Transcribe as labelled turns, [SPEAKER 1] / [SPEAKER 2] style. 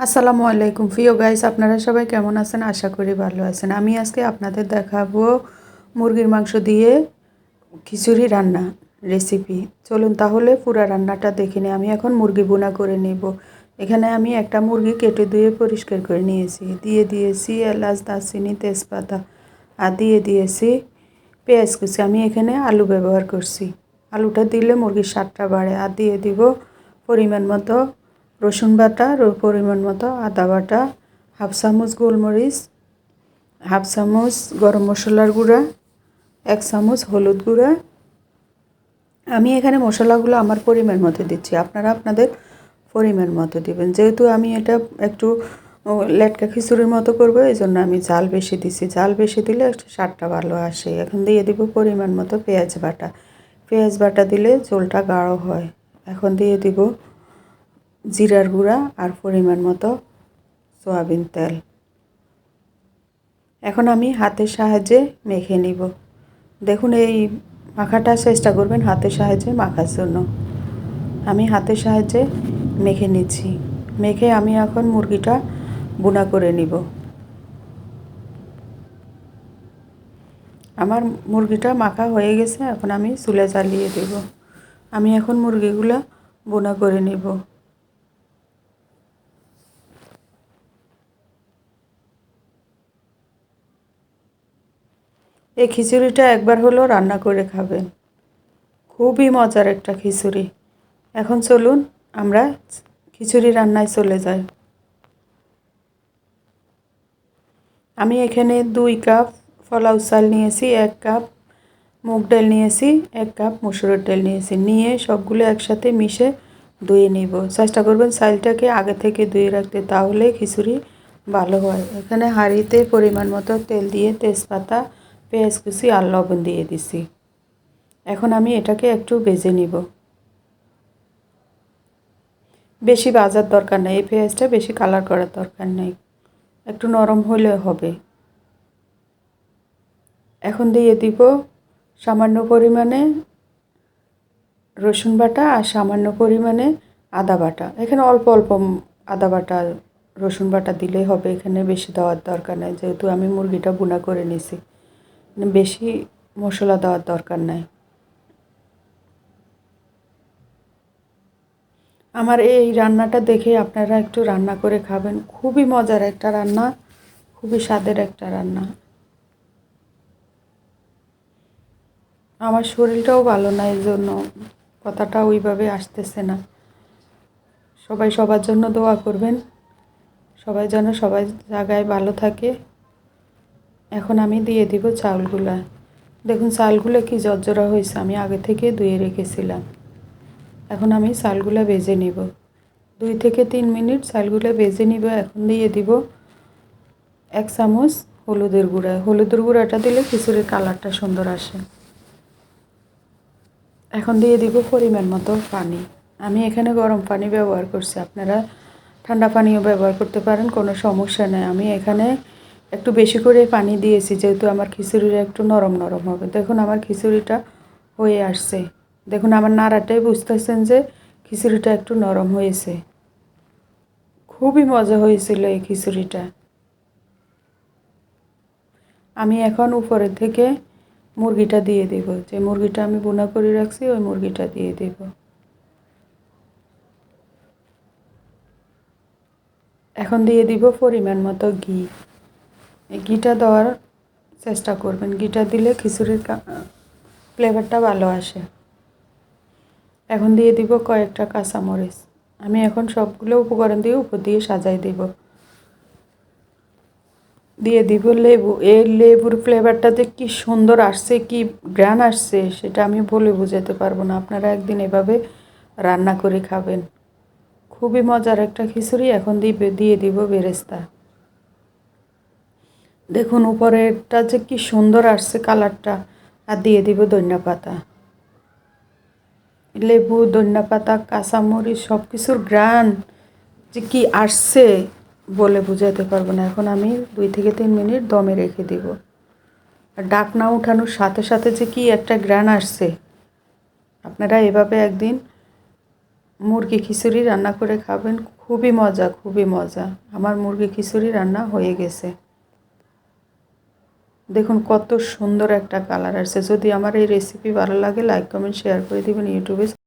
[SPEAKER 1] আসসালামু আলাইকুম। প্রিয় গাইস আপনারা সবাই কেমন আছেন? আশা করি ভালো আছেন। আমি আজকে আপনাদের দেখাবো মুরগির মাংস দিয়ে খিচুড়ি রান্না রেসিপি চলুন তাহলে পুরো রান্নাটা দেখে নিই। আমি এখন মুরগি বোনা করে নেব। এখানে আমি একটা মুরগি কেটে ধুয়ে পরিষ্কার করে নিয়েছি। দিয়ে দিয়েছি এলাচ, দারচিনি, তেজপাতা আর দিয়ে দিয়েছি পেঁয়াজ কুচি। আমি এখানে আলু ব্যবহার করছি। আলুটা দিলে মুরগির স্বাদটা বাড়ে। আর দিয়ে দিব পরিমাণ মতো রসুন বাটা পরিমাণ মতো আদা বাটা, হাফ চামচ গোলমরিচ, হাফ চামচ গরম মশলার গুঁড়া, এক চামচ হলুদ গুঁড়া। আমি এখানে মশলাগুলো আমার পরিমাণ মতো দিচ্ছি। আপনারা আপনাদের পরিমাণ মতো দিবেন। যেহেতু আমি এটা একটু লেটকা খিচুড়ির মতো করব এই জন্য আমি জাল বেশি দিছি। জাল বেশি দিলে একটু স্বাদটা ভালো আসে। এখন দিয়ে দিব পরিমাণ মতো পেঁয়াজ বাটা। পেঁয়াজ বাটা দিলে ঝোলটা গাঢ় হয়। এখন দিয়ে দিব জিরার গুঁড়া আর পরিমাণ মতো সয়াবিন তেল। এখন আমি হাতের সাহায্যে মেখে নিব। দেখুন, এই মাখাটা চেষ্টা করবেন হাতের সাহায্যে মাখার জন্য। আমি হাতের সাহায্যে মেখে নিচ্ছি। মেখে আমি এখন মুরগিটা বুনা করে নিব। আমার মুরগিটা মাখা হয়ে গেছে, এখন আমি চুলে জ্বালিয়ে দেব। আমি এখন মুরগিগুলো বোনা করে নিব। এই খিচুড়িটা একবার হলো রান্না করে খাবেন। খুবই মজার একটা খিচুড়ি। এখন চলুন আমরা খিচুড়ি রান্নায় চলে যাই। আমি এখানে দুই কাপ ফলাউ চাল নিয়েছি, এক কাপ মুগ ডাল নিয়েছি, এক কাপ মুসুরের ডাল নিয়েছি। নিয়ে সবগুলো একসাথে মিশে ধুয়ে নিব। চেষ্টা করবেন চালটাকে আগে থেকে ধুয়ে রাখতে, তাহলে খিচুড়ি ভালো হয়। এখানে হাঁড়িতে পরিমাণ মতো তেল দিয়ে তেজপাতা পেঁয়াজ কুচি আর লবণ দিয়ে দিছি। এখন আমি এটাকে একটু ভেজে নিব। বেশি ভাজার দরকার নেই, এই পেঁয়াজটা বেশি কালার করার দরকার নেই। একটু নরম হলে হবে। এখন দিয়ে দিব সামান্য পরিমাণে রসুন বাটা আর সামান্য পরিমাণে আদা বাটা। এখানে অল্প অল্প আদা বাটা, রসুন বাটা দিলেই হবে, এখানে বেশি দেওয়ার দরকার নেই, যেহেতু আমি মুরগিটা বুনা করে নিছি। বেশি মশলা দেওয়ার দরকার নাই। আমার এই রান্নাটা দেখে আপনারা একটু রান্না করে খাবেন। খুবই মজার একটা রান্না, খুবই স্বাদের একটা রান্না। আমার শরীরটাও ভালো না, এই জন্য কথাটা ওইভাবে আসতেছে না। সবাই সবার জন্য দোয়া করবেন। সবাই যেন সবাই জায়গায় ভালো থাকে। এখন আমি দিয়ে দিব চাউলগুলা দেখুন, চালগুলো কি জর্জরা হয়েছে, আমি আগে থেকে ধুয়ে রেখেছিলাম। এখন আমি চালগুলো ভেজে নিব। দুই থেকে তিন মিনিট চালগুলো ভেজে নিব, এখন দিয়ে দিব এক চামচ হলুদের গুঁড়া। হলুদের গুঁড়াটা দিলে খিচুড়ির কালারটা সুন্দর আসে। এখন দিয়ে দিব পরিমাণ মতো পানি। আমি এখানে গরম পানি ব্যবহার করছি। আপনারা ঠান্ডা পানিও ব্যবহার করতে পারেন, কোনো সমস্যা নেই। আমি এখানে একটু বেশি করে পানি দিয়েছি, যেহেতু আমার খিচুড়িটা একটু নরম নরম হবে। দেখুন আমার খিচুড়িটা হয়ে আসছে। দেখুন আমার নাড়াটাই বুঝতেছেন যে খিচুড়িটা একটু নরম হয়েছে। খুবই মজা হয়েছিল এই খিচুড়িটা। আমি এখন উপরের থেকে মুরগিটা দিয়ে দেব। যে মুরগিটা আমি বোনা করে রাখছি, ওই মুরগিটা দিয়ে দেব। এখন দিয়ে দিব পরিমাণ মতো ঘি। ঘিটা দেওয়ার চেষ্টা করবেন। ঘিটা দিলে খিচুড়ির ফ্লেভারটা ভালো আসে। এখন দিয়ে দিব কয়েকটা কাঁচামরিচ। আমি এখন সবগুলো উপকরণ দিয়ে উপর দিয়ে সাজাই দিব। দিয়ে দিব লেবু। এই লেবুর ফ্লেভারটা যে কি সুন্দর আসছে, কি গ্রান আসছে, সেটা আমি বলে বোঝাতে পারব না। আপনারা একদিন এভাবে রান্না করে খাবেন। খুবই মজার একটা খিচুড়ি। এখন দিবে দিয়ে দিব বেরেস্তা। দেখুন, উপরেরটা যে কি সুন্দর আসছে কালারটা, আর দিয়ে দিব ধনিয়া পাতা। লেবু, ধনিয়া পাতা, কাঁচামরিচ সব কিছুর গ্রান যে কি আসছে বলে বুঝাতে পারব না। এখন আমি দুই থেকে তিন মিনিট দমে রেখে দিব। আর ডাক না উঠানোর সাথে সাথে যে কি একটা গ্রান আসছে। আপনারা এভাবে একদিন মুরগি খিচুড়ি রান্না করে খাবেন, খুবই মজা খুবই মজা। আমার মুরগি খিচুড়ি রান্না হয়ে গেছে। দেখুন, কত সুন্দর একটা কালার আসছে। যদি আমার এই রেসিপি ভালো লাগে লাইক কমেন্ট শেয়ার করে দিবেন ইউটিউবে।